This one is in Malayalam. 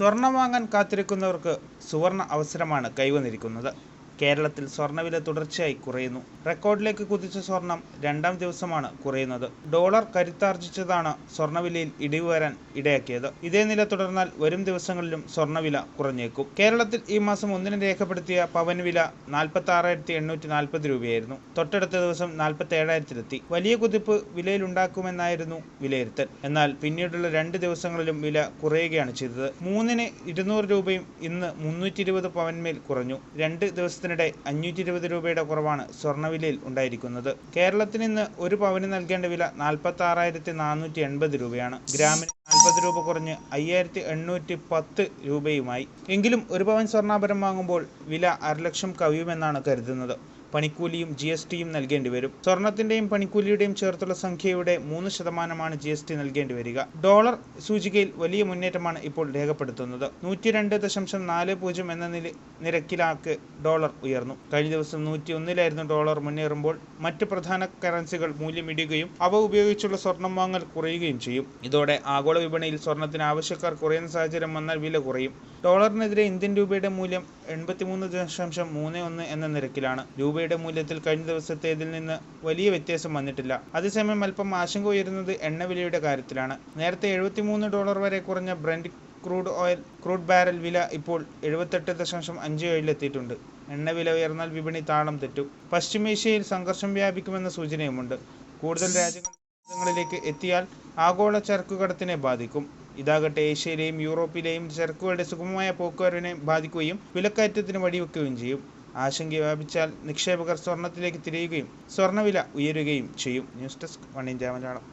സ്വർണം വാങ്ങാൻ കാത്തിരിക്കുന്നവർക്ക് സുവർണ അവസരമാണ് കൈവന്നിരിക്കുന്നത്. കേരളത്തിൽ സ്വർണവില തുടർച്ചയായി കുറയുന്നു. റെക്കോർഡിലേക്ക് കുതിച്ച സ്വർണം രണ്ടാം ദിവസമാണ് കുറയുന്നത്. ഡോളർ കരുത്താർജിച്ചതാണ് സ്വർണവിലയിൽ ഇടിവ് വരാൻ ഇടയാക്കിയത്. ഇതേ നില തുടർന്നാൽ വരും ദിവസങ്ങളിലും സ്വർണവില കുറഞ്ഞേക്കും. കേരളത്തിൽ ഈ മാസം ഒന്നിന് രേഖപ്പെടുത്തിയ പവൻവില വില നാൽപ്പത്തി ആറായിരത്തി എണ്ണൂറ്റി നാൽപ്പത് രൂപയായിരുന്നു. തൊട്ടടുത്ത ദിവസം നാൽപ്പത്തി ഏഴായിരത്തിലെത്തി വലിയ കുതിപ്പ് വിലയിലുണ്ടാക്കുമെന്നായിരുന്നു വിലയിരുത്തൽ. എന്നാൽ പിന്നീടുള്ള രണ്ട് ദിവസങ്ങളിലും വില കുറയുകയാണ് ചെയ്തത്. മൂന്നിന് ഇരുന്നൂറ് രൂപയും ഇന്ന് മുന്നൂറ്റി ഇരുപത് പവൻമേൽ കുറഞ്ഞു. രണ്ട് ദിവസത്തിനിടെ അഞ്ഞൂറ്റി ഇരുപത് രൂപയുടെ കുറവാണ് സ്വർണവിലയിൽ ഉണ്ടായിരിക്കുന്നത്. കേരളത്തിന് ഇന്ന് ഒരു പവന് നൽകേണ്ട വില നാൽപ്പത്തി ആറായിരത്തി നാനൂറ്റി എൺപത് രൂപയാണ്. ഗ്രാമിന് നാൽപ്പത് രൂപ കുറഞ്ഞ് അയ്യായിരത്തി എണ്ണൂറ്റി പത്ത് രൂപയുമായി. എങ്കിലും ഒരു പവൻ സ്വർണാഭരം വാങ്ങുമ്പോൾ വില അരലക്ഷം കവിയുമെന്നാണ് കരുതുന്നത്. പണിക്കൂലിയും ജി എസ് ടിയും നൽകേണ്ടി വരും. സ്വർണത്തിന്റെയും പണിക്കൂലിയുടെയും ചേർത്തുള്ള സംഖ്യയുടെ മൂന്ന് ശതമാനമാണ് ജി എസ് ടി നൽകേണ്ടി വരിക. ഡോളർ സൂചികയിൽ വലിയ മുന്നേറ്റമാണ് ഇപ്പോൾ രേഖപ്പെടുത്തുന്നത്. നൂറ്റി രണ്ട് ദശാംശം നാല് പൂജ്യം എന്ന നില നിരക്കിലാക്ക് ഡോളർ ഉയർന്നു. കഴിഞ്ഞ ദിവസം നൂറ്റി ഒന്നിലായിരുന്നു ഡോളർ മുന്നേറുമ്പോൾ മറ്റ് പ്രധാന കറൻസികൾ മൂല്യമിടിയുകയും അവ ഉപയോഗിച്ചുള്ള സ്വർണം വാങ്ങൽ കുറയുകയും ചെയ്യും. ഇതോടെ ആഗോള വിപണിയിൽ സ്വർണത്തിന് ആവശ്യക്കാർ കുറയുന്ന സാഹചര്യം വന്നാൽ വില കുറയും. ഡോളറിനെതിരെ ഇന്ത്യൻ രൂപയുടെ മൂല്യം എൺപത്തിമൂന്ന് ദശാംശം മൂന്ന് ഒന്ന് എന്ന നിരക്കിലാണ്. രൂപയുടെ മൂല്യത്തിൽ കഴിഞ്ഞ ദിവസത്തേതിൽ നിന്ന് വലിയ വ്യത്യാസം വന്നിട്ടില്ല. അതേസമയം അല്പം ആശങ്ക ഉയരുന്നത് എണ്ണവിലയുടെ കാര്യത്തിലാണ്. നേരത്തെ എഴുപത്തിമൂന്ന് ഡോളർ വരെ കുറഞ്ഞ brent crude oil crude barrel വില ഇപ്പോൾ എഴുപത്തെട്ട് ദശാംശം അഞ്ച് ഏഴിലെത്തിയിട്ടുണ്ട് എണ്ണവില ഉയർന്നാൽ വിപണി താളം തെറ്റു. പശ്ചിമേഷ്യയിൽ സംഘർഷം വ്യാപിക്കുമെന്ന സൂചനയുമുണ്ട്. കൂടുതൽ രാജ്യങ്ങളിലേക്ക് എത്തിയാൽ ആഗോള ചരക്കുകടത്തിനെ ബാധിക്കും. ഇതാകട്ടെ ഏഷ്യയിലെയും യൂറോപ്പിലെയും ചരക്കുകളുടെ സുഗമമായ പോക്കുവരവിനെ ബാധിക്കുകയും വിലക്കയറ്റത്തിന് വഴിവെക്കുകയും ചെയ്യും. ആശങ്ക വ്യാപിച്ചാൽ നിക്ഷേപകർ സ്വർണത്തിലേക്ക് തിരിയുകയും സ്വർണവില ഉയരുകയും ചെയ്യും. News desk one India Malayalam.